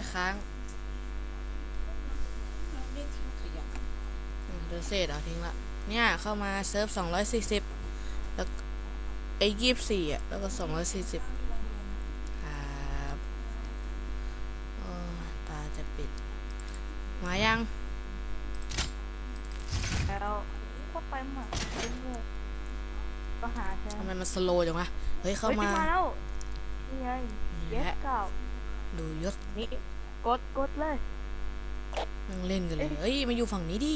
ยค้างเรียกทิ้งขยะอืมเดยวเศษเอาทิ้งละ เนี่ยเข้ามาเซิร์ฟสองร้อยสี่สิบแล้วไอ้ยี่สี่อะ แล้วก็สองร้อยสี่สิบครับโอ้ตาจะปิด มายัง แล้วก็ไปหมาเรื่อยๆก็หาใช่ทำไมมันสโลว์จังวะ เฮ้ยเข้าฮ้ยมา มาแล้วนี่ไงนี่เยแหสละเก่า ดูยศนี่กดกดเลยนั่งเล่นกันเลยเฮ้ยมาอยู่ฝั่งนี้ดิ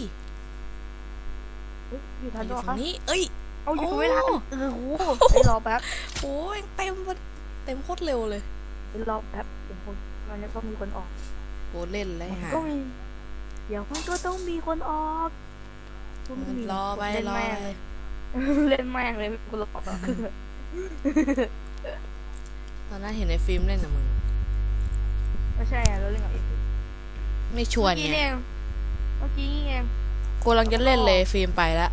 เฮ้ยอยู่มาทันอด้ยู่วยคฝั่รับงนี้ เอ้ย เอาอยู่โอ้ไม่ทันเออโหไปรอแป๊บโอ้ยเต็มหมดเต็มโคตรเร็วเลยไปรอแป๊บเดี๋ยวคนมันจะต้องมีคนออกโอ้เล่นเลยมันฮะ ก็มีเดี๋ยวมันก็ต้องมีคนออกก็มีรอไป เล่นรอแม่งไปเลยเล่นแม่งเลยกูรอแป๊บคือตอนนั้นเห็นในฟิล์มเล่นนะมึง ไม่ใช่อะเราเล่นกับเอฟไม่ชวนเมื่อกี้ไงนี่เองเมื่อกี้นี่เองกูกำลังจะเล่นเลยฟิล์มไปละ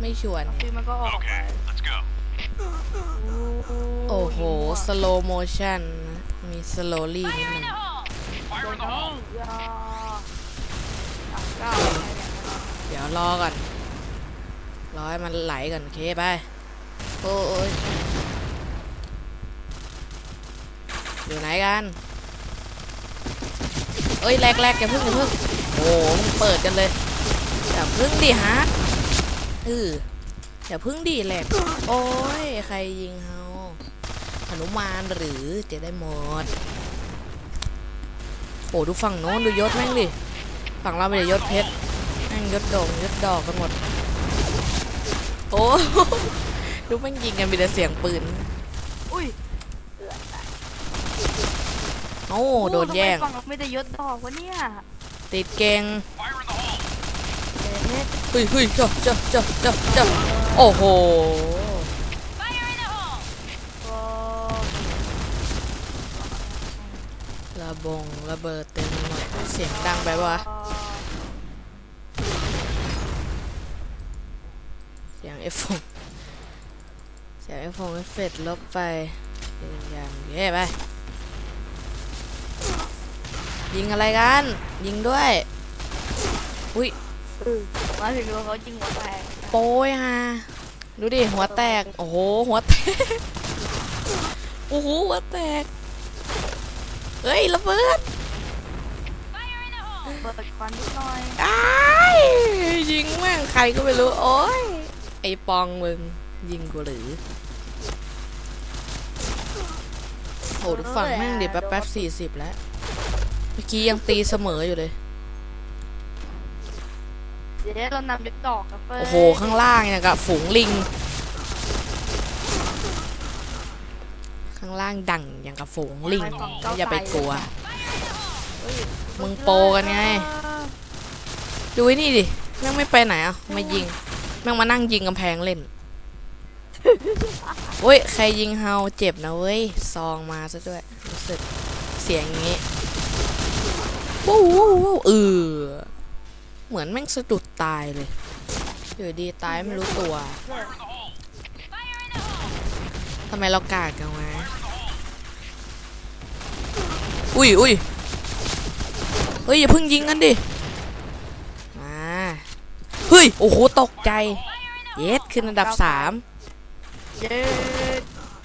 ไม่ชวนไงคือมันก็ออกไป Let's go. โอ้โห สโลโมชั่นมีสโลลี่นิดนึง Fire in the hole. ยาสามเก้าเดี๋ยวรอก่อน รอให้มันไหลก่อนโอเคไป โอ้ยอยู่ไหนกัน เอ้ยแรกแรกอย่าพึ่งอย่าพึ่งโอ้โหมึงเปิดกันเลยอย่าพึ่งดิฮะเอออย่าพึ่งดิแหลกโอ้ยใครยิงเฮาหนุมานหรือจะได้หมดโอ้ดูฝั่งโน้นดูยศแม่งดิฝั่งเราไม่ได้ยศเพชรแม่งยศโด่งยศดอกกันหมดโอ้ดูแม่งยิงกันมีแต่เสียงปืนอุ้ย โอ้โดนแย่ง ทำไมฝั่งเราไม่ได้ยศดอกวะเนี่ยติดเก่ง Fire in the hole. เด็ดเฮ้ยเฮ้ยเจ้าเจ้าเจ้าเจ้าเจ้าโอ้โห ก็ระบงระเบิดเต็มไปหมดเสียงดังแบบว่า เสียงเอฟฟงเสียงเอฟฟงเอฟเฟกต์ลบไปยืนยันเย้ไป ยิงอะไรกัน ยิงด้วย อุ้ยเออมาถึงตัวเขาจริงหัวแตกโป้ยฮะดูดิ หัวแตก โอ้โห หัวแตก โอ้โห หัวแตก เฮ้ย ระเบิดเปิดควันนิดหน่อยอ้ายยิงแม่งใครก็ไม่รู้ โอ้ย ไอปองมึง ยิงกูหรือโอ้ดูฝั่งแม่งดิแป๊บแป๊บสี่สิบแล้ว เมื่อกี้ยังตีเสมออยู่เลย เดี๋ยวเรานำยศดอกกับเฟิร์โอ้โห ข้างล่างเนี่ยกับฝูงลิง ข้างล่างดังอย่างกับฝูงลิง อย่าไปกลัว มึงโปรกันไง ดูไอ้นี่ดิ แม่งไม่ไปไหนอะ มายิง แม่งมานั่งยิงกำแพงเล่นเว้ย ใครยิงเฮาเจ็บนะเว้ย ซองมาซะด้วย รู้สึกเสียงอ ย่างงี้วู้วู้วู้เออเหมือนแม่งสะดุดตายเลยอยู่ดีตายไม่รู้ตัวทำไมเรากากกันวะอุ้ยอุ้ยเฮ้ยอย่าเพิ่งยิงกันดิมาเฮ้ยโอ้โหตกใจ เยสขึ้นอันดับสามเย้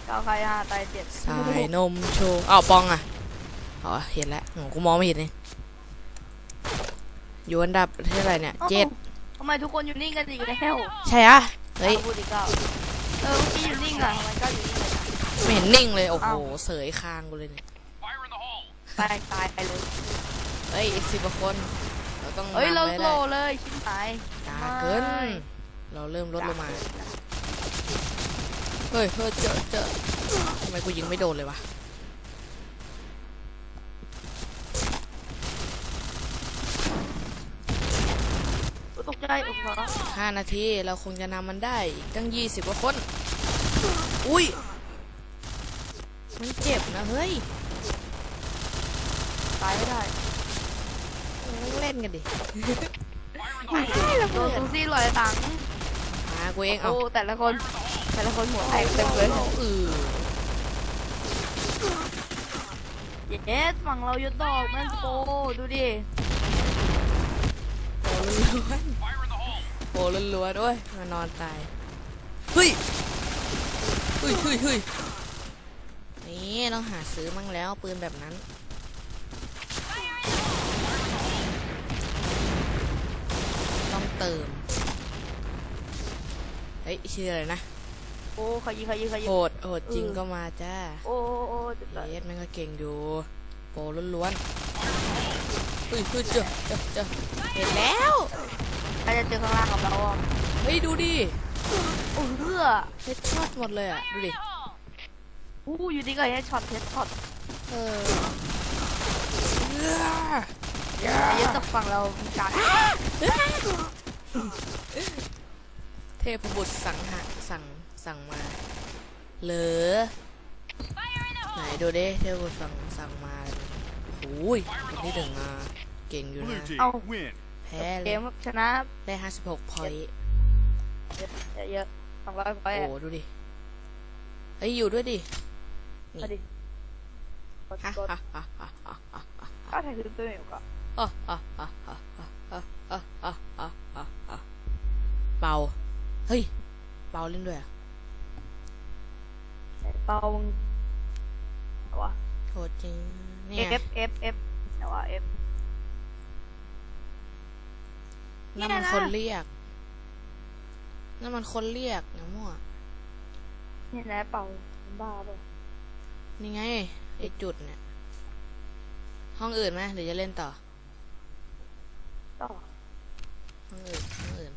เก้าใครห้าตายเจ็ดสายนมโชว์อ้าวปองอะอ๋อเห็นแล้วโอ้กูมองไม่เห็นเลย อยู่อันดับที่เท่าไหร่เนี่ยเจ็ดทำไมทุกคนอยู่นิ่งกันอีกแล้วใช่อะเฮ้ยอาพูดอีกแล้วเออเมื่อกี้อยู่นิ่งอะทำไมก็อยู่นิ่งเลยไม่เห็นนิ่งเลย โอ้โหอ้าวเสยคางกูเลยเนี่ย Fire in the hole. ตายตายไปเลย เฮ้ยอีกสิบกว่าคน เราต้องเฮ้ย เรานำให้โลได้เลยชิบหายกาเกิน เราเริ่มลดลงมา เฮ้ยเฮ้ยเจอเจอทำไมกูยิงไม่โดนเลยวะ ตกใจโอ้โหห้านาทีเราคงจะนำมันได้อีกตั้งยี่สิบกว่าคน อุ้ย มันเจ็บนะเฮ้ย ตายไม่ได้เล่นกันดิโดนซูซี่ลอยตังค์มากูเองเอาโอ้แต่ละคนแต่ละคนหัวแตกเต็มเลยเออเย็ดฝั่งเรายศดอกแม่งโปดูดิโอ้ล้วน โอ้ล้วนๆด้วยมานอนตายเฮ้ยเฮ้ยเฮ้ยเฮ้ยนี่ต้องหาซื้อมั่งแล้วปืนแบบนั้นต้องเติมเฮ้ยชื่ออะไรนะโอ้ขยิงขยิงขยิงโหดโหดจริงก็มาจ้าโอ้โอ้โอ้จะตายเยสแม่งก็เก่งอยู่โปรล้วนๆเฮ้ยเฮ้ยเจอเจอเจอเห็นแล้ว ใครจะเจอข้างล่างกับเราอะเฮ้ยดูดิโอ้เพื่อเฮดช็อตหมดเลยอะ ดูดิอู้อยู่ดีก็เฮดช็อตเฮดช็อตเออเอื้อเยอะจากฝั่งเรามีการเทพบุตรสั่งหาสั่งสั่งมาเหรอไหนดูดิเทพบุตรสั่งสั่งมาโอ้ยคนที่หนึ่งมาเก่งอยู่ Blue นะ team, win! แพ้เกเลยมชนะได้ห้าสิบหกพอยต์เยอะสองร้อยพอยโอ้ดูดิเฮ้ยอยู่ด้วยดิมาดิกดฮ่ากดฮ่าฮ่าฮ่าฮ่าฮ่าก็ถ่ายคลิปตัวเองก็ฮ่าฮ่าฮ่าฮ่าฮ่าฮ่าฮ่าฮ่าฮ่าฮ่าฮ่าเบาเฮ้ยเบาเล่นด้วยอะเปาว่าโหดจริงเนี่ย F F F แต่ว่า F นั่นมันเนี่ยนะคนเรียก นั่นมันคนเรียกนะมั่วนี่นะเป่าบ้าเปล่านี่ไงไอจุดเนี่ย ห้องอื่นไหมหรือจะเล่นต่อ ต่อ ห้องอื่นห้องอื่น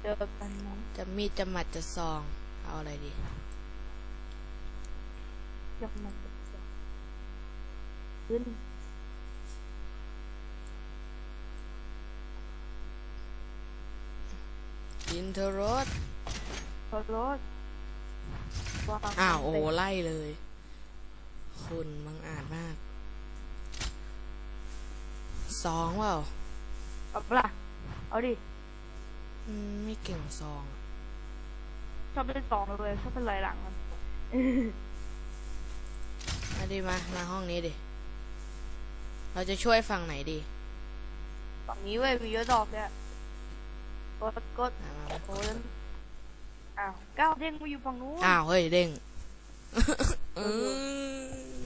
เจอกันนะจะมีดจะหมัดจะซอง เอาอะไรดี ยกมันเป็นเสียงขึ้น อินเทอร์โรสรถรถวางอ้าวโอ้โหไล่เลย คุณบังอาจมากซองเปล่าเอาปะล่ะเอาดิ อืมไม่เก่งซองอะชอบเล่นสองเลยชอบเป็นลายหลังมันมาดิมา มาห้องนี้ดิ เราจะช่วยฝั่งไหนดี ฝั่งนี้เว้ยมีเยอะดอกเนี่ย กดกดมามามาโอ้ยอ้าวก้าวเด้งมาอยู่ฝั่งนู้นอ้าวเฮ้ยเด้งเออ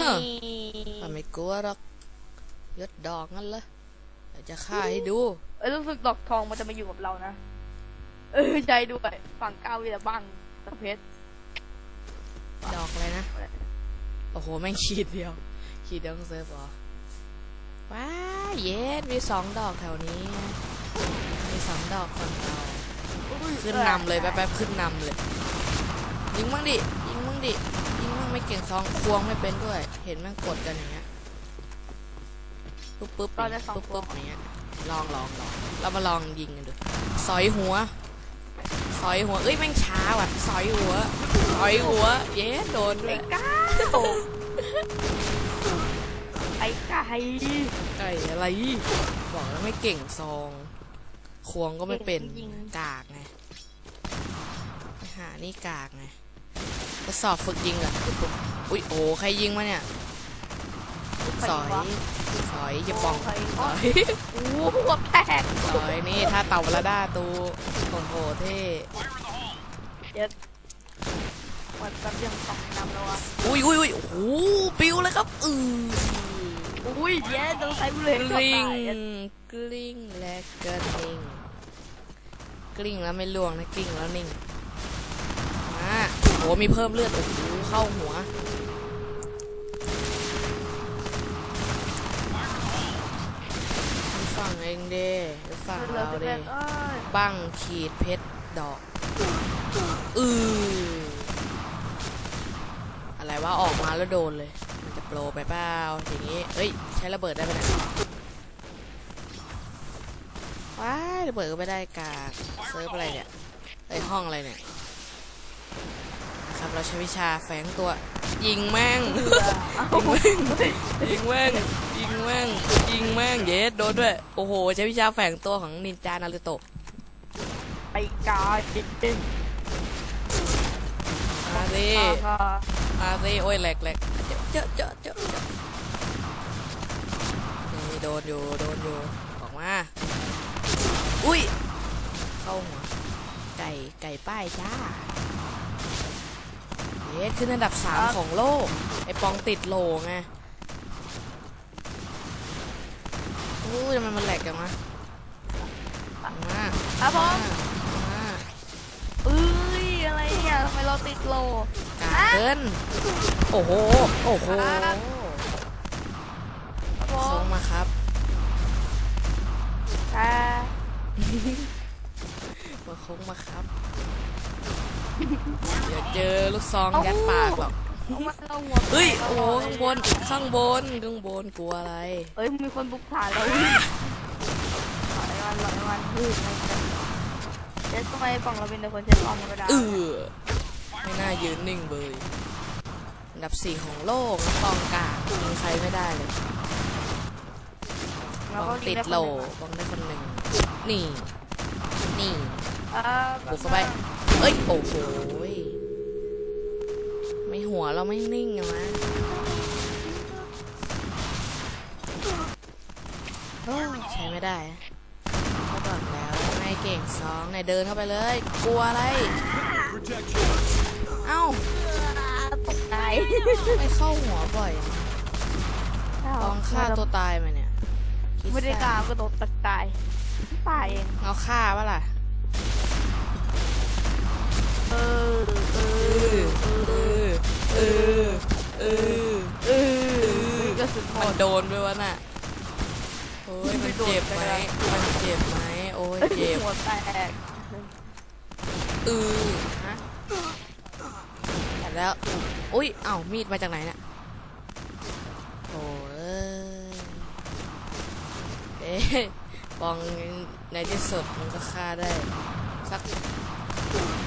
ฮะไม่กลัวหรอกยศดอกงั้นเหรอเดี๋ยจะฆ่าให้ดู เอ้ยรู้สึกดอกทองมันจะมาอยู่กับเรานะ เออใจด้วยฝั่งก้าวมีแต่บังตะเพชรดอกอะไรนะ โอ้โห แม่งขีดเดียว ขีดเดียวของเซิร์ฟเหรอ ว้าเย็ดมีสองดอกแถวนี้ มีสองดอกฝั่งเราขึ้นนำเลยแป๊บๆขึ้นนำเลย ยิงบ้างดิ ยิงบ้างดิ ยิงบ้างไม่เก่งซองควงไม่เป็นด้วย เห็นแม่งกดกันอย่างเงี้ย ปุ๊บปุ๊บอย่างเงี้ยปุ๊บปุ๊บอย่างเงี้ย ลองลองลอง เรามาลองยิงกันดู สอยหัว สอยหัว เอ้ยแม่งช้าว่ะ สอยหัว สอยหัว เย้โดนด้วไอ้ยก้าว ไอ้ไก่ไก่อะไร บอกแล้วไม่เก่งซอง ควงก็ไม่เป็นกากไงไปหานี่กากไงทดสอบฝึกยิงอะอุ้ยโอ้ใครยิงมาเนี่ย สอย สอยอย่าปองใครสวะอยโอ้โหหัวแตกสอยนี่ถ้าเต่าละด้าตูโอ้โหเท่ Fire in the hole! เย็ดวันแป๊บเดียวสองนำแล้วอะอุ้ยอุ้ยอุ้ยโอ้โหปิวเลยครับอือ อุ้ยเย็ดโดนใส่บุหรี่กก่อนลิ้งตายเย็ดกลิ้งและกระดิ่งกลิ้งแล้วไม่ล่วงนะกลิ้งแล้วนิ่งมาโอ้มีเพิ่มเลือดโอ้โหเข้าหัวฝั่งเองเด้ฝั่งเหลือเราสิบเด้เอ็ดเอ้ยบั้งขีดเพชรดอกอืออะไรว่าออกมาแล้วโดนเลยมันจะ โปรไปเปล่าอย่างงี้เอ้ย ใช้ระเบิดได้ไหมว้ายระเบิดก็ไม่ได้กากเซิร์ฟอะไรเนี่ยไอยห้องอะไรเนี่ย ครับเราใช้วิชาแฝงตัว ยิงแม่ง ยิงแม่ง ยิงแม่ง ยิงแม่ง ยิงแม่ง เยสโดนด้วย โอ้โห ใช้วิชาแฝงตัวของนินจานารุโตะไอ้กาจิตมาสิมาสิโอ้ยแหลกแหลก เจาะเจาะเจาะนี่โดนอยู่โดนอยู่ออกมา อุ้ย เข้าหัว ไก่ไก่ป้ายจ้าเยสขึ้นอันดับสามของโลก ไอปองติดโลไงอู้ยทำไมมันแหลกกันวะมาครับผอามมาเอ้ย อะไรเนี่ยทำไมเราติดโล เกินโอ้โห โอ้โหครับครับผส่งมมาครับอ่ามาโค้งมาครับเดี๋ยวเจอลูกซองยัดปากหรอกเอามาเราหัวเฮ้ยแตกโอ้โหตลดข้างบเลยนข้างบน ข้างบน กลัวอะไร เอ้ย มีคนบุกฐานเราหลอยวันหลอยวันเฮ้ยไม่เป็นเจ๊ทำไมฝั่งเราเป็นแต่คนเช็ดออมธรรมดาเออ ไม่น่ายืนนิ่งเบยอันดับสี่ของโลกปองกายิงใครไม่ได้เลยปเราองก็ติดโหลปองได้คนหนึ่งนี่ นี่อ่าบุกเข้าไปเอ้ย โอ้โหยไม่หัวเราไม่นิ่งอะมะโอ้ยใช้ไม่ได้อะเขาบอกแล้วนายเก่งสองนายเดินเข้าไปเลย กลัวอะไร เอ้าตกใจไม่เข้าหัวบ่อยอะลองฆ่าตัวตายมาเนี่ยคิไม่ได้ซะกามก็ตกตะตายตายเองเอาฆ่าปะล่ะเออเอเอออเออเออเออก็สุดหมมันดโดนด้วยวะน่ะโอ้ยมันเจ็บไหมมันเจ็บไหมโอ้ยเจ็บหัวแตกเออฮะ แล้วอุ้ยเอ้ามีดมาจากไหนเนี่ยโอ้ยเอ๊ะบองในที่สุดมันก็ฆ่าได้สัก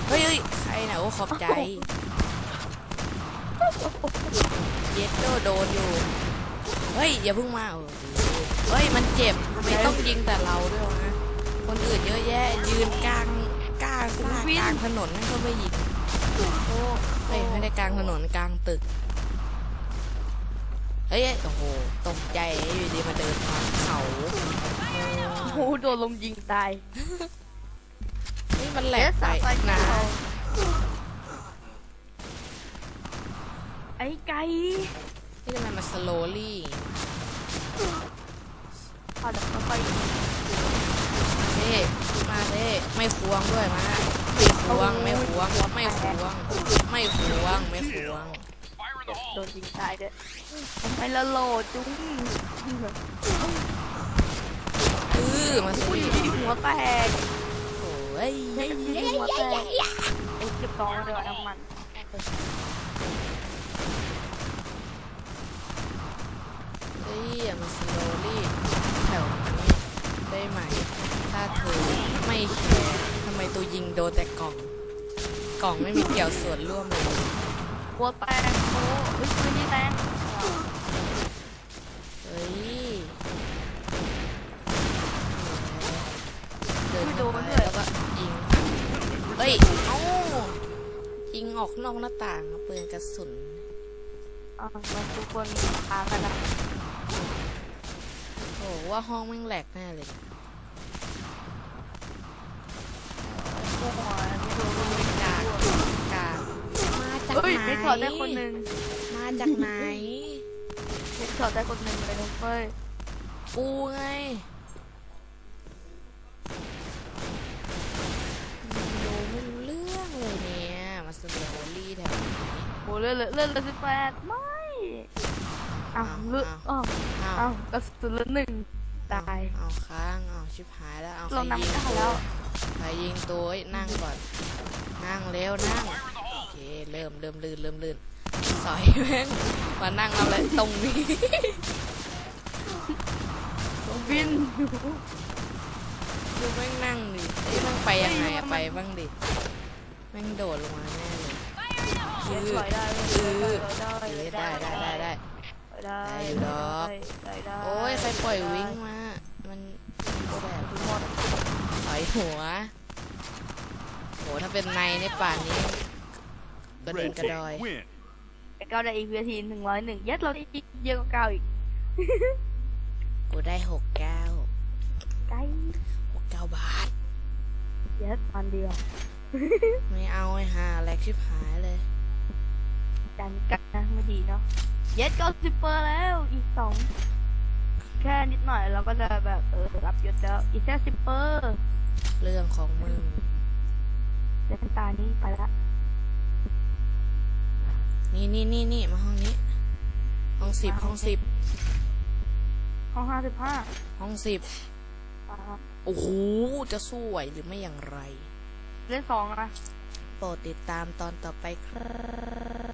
เฮ้ยใครนะโอ้ขอบใจเย็ดโดโดนอยู่เฮ้ยอย่าเพิ่งมาเออเฮ้ยมันเจ็บไม่ต้องยิงแต่เราด้วยวะคนอื่นเยอะแยะยืนกลางกลางกลางถนนนั่นก็ไม่ยิง เฮ้ยไม่ได้กลางถนนกลางตึก เฮ้ย โอ้โห ตกใจอยู่ดีมาเดินทางเขาโหโดนลมยิงตายเฮ้ยมันแหลกไปเอ๊ะสาไฟนะไอ้ไก่นี่ทำไมมันสโลลี่เอาดับไฟเซ่มาเซ่ไม่ควงด้วยมาไม่ ควงไม่ควงไม่ควงไม่ควงไม่ควงโดนยิงตายด้วยทำไมละโหลดจุ้งเออมาสิอุ้ยหัวแตกโอ้ยหัวแตกไอ้เก็บกองเลยว่ะน้ำมันเฮ้ยอย่ามาสโลลี่แถวนี้ได้ไหมถ้าเธอไม่แคร์ ไมตัวยิงโดนแต่กล่อง กล่องไม่มีเกี่ยวส่วนร่วมเลยหัวแตกโอ้ยไม่ได้แตกเฮ้ยเดินเข้าไปแล้วก็ยิงเฮ้ยเอ้ายิงออกนอกหน้าต่างอะปืนกระสุนอะมันทุกคนพากันนะโอ้ว่าห้องแม่งแหลกแน่เลยเนี่ย โอ้โหไม่ดูดูกากกากมาจากเฮ้ยไหนไม่ถอดได้คนหนึ่งมาจากไหน ไม่ถอดได้คนหนึ่งเลยนุ๊กเฟ้ยกูไงดูไม่รู้เรื่องเลยเนี่ย มาสเตอร์ลี่แถวนี้โอ้เลื่อนเลื่อนเลื่อนสิบแปดไม่อ้าวเลื่อนอ้าวอ้าวอ้าวกระสุนละหนึ่ง ตาย เอาค้างเอาชิบหายแล้วเอาใครเรานำยิงได้ตัวแล้วใครยิงตัวเอ้ยนั่งก่อน นั่งเร็วนั่งโอเคเริ่มเริ่มลื่นเริ่มลื่นสอยแม่งมานั่งเอาเลยตรงนี้บินดูแม่งนั่งดิเอ้ยแม่งไปยังไงอะไปบ้างดิแม่งโดดลงมาแน่เลยเสียถอยได้เลยเออได้เอ้ยได้ได้ได้ได้ได้ได้อยู่ดอกได้ได้โอ้ยใครปล่อยวิ่งมา มันแสบ หมด ถ อยหัวโหถ้าเป็นในในป่านนี้กระเด็น Red กระดอย team win. ไอ้เก้าได้อีกเวทีหนึ่งร้อยหนึ่งยัดเราได้เยอะกว่าเก้าอีกกูได้หกเก้าไกลหกเก้าบาทยัดมันเดียวไม่เอาไอ้ห่าแลกชิบหายเลยดันกันนะไม่ดีเนาะยัดเก้าสิบเปอร์แล้วอีกสอง แค่นิดหน่อยเราก็จะแบบเออรับยศแล้วอีกแค่สิบเปอร์เรื่องของมึง เดี๋ยวตานี้ไปละนี่นี่นี่นี่มาห้องนี้ ห้องสิบห้องสิบห้องห้าสิบห้าห้องสิบโอ้โหจะสู้ไหวหรือไม่อย่างไร เล่นสองอะโปรดติดตามตอนต่อไปครับ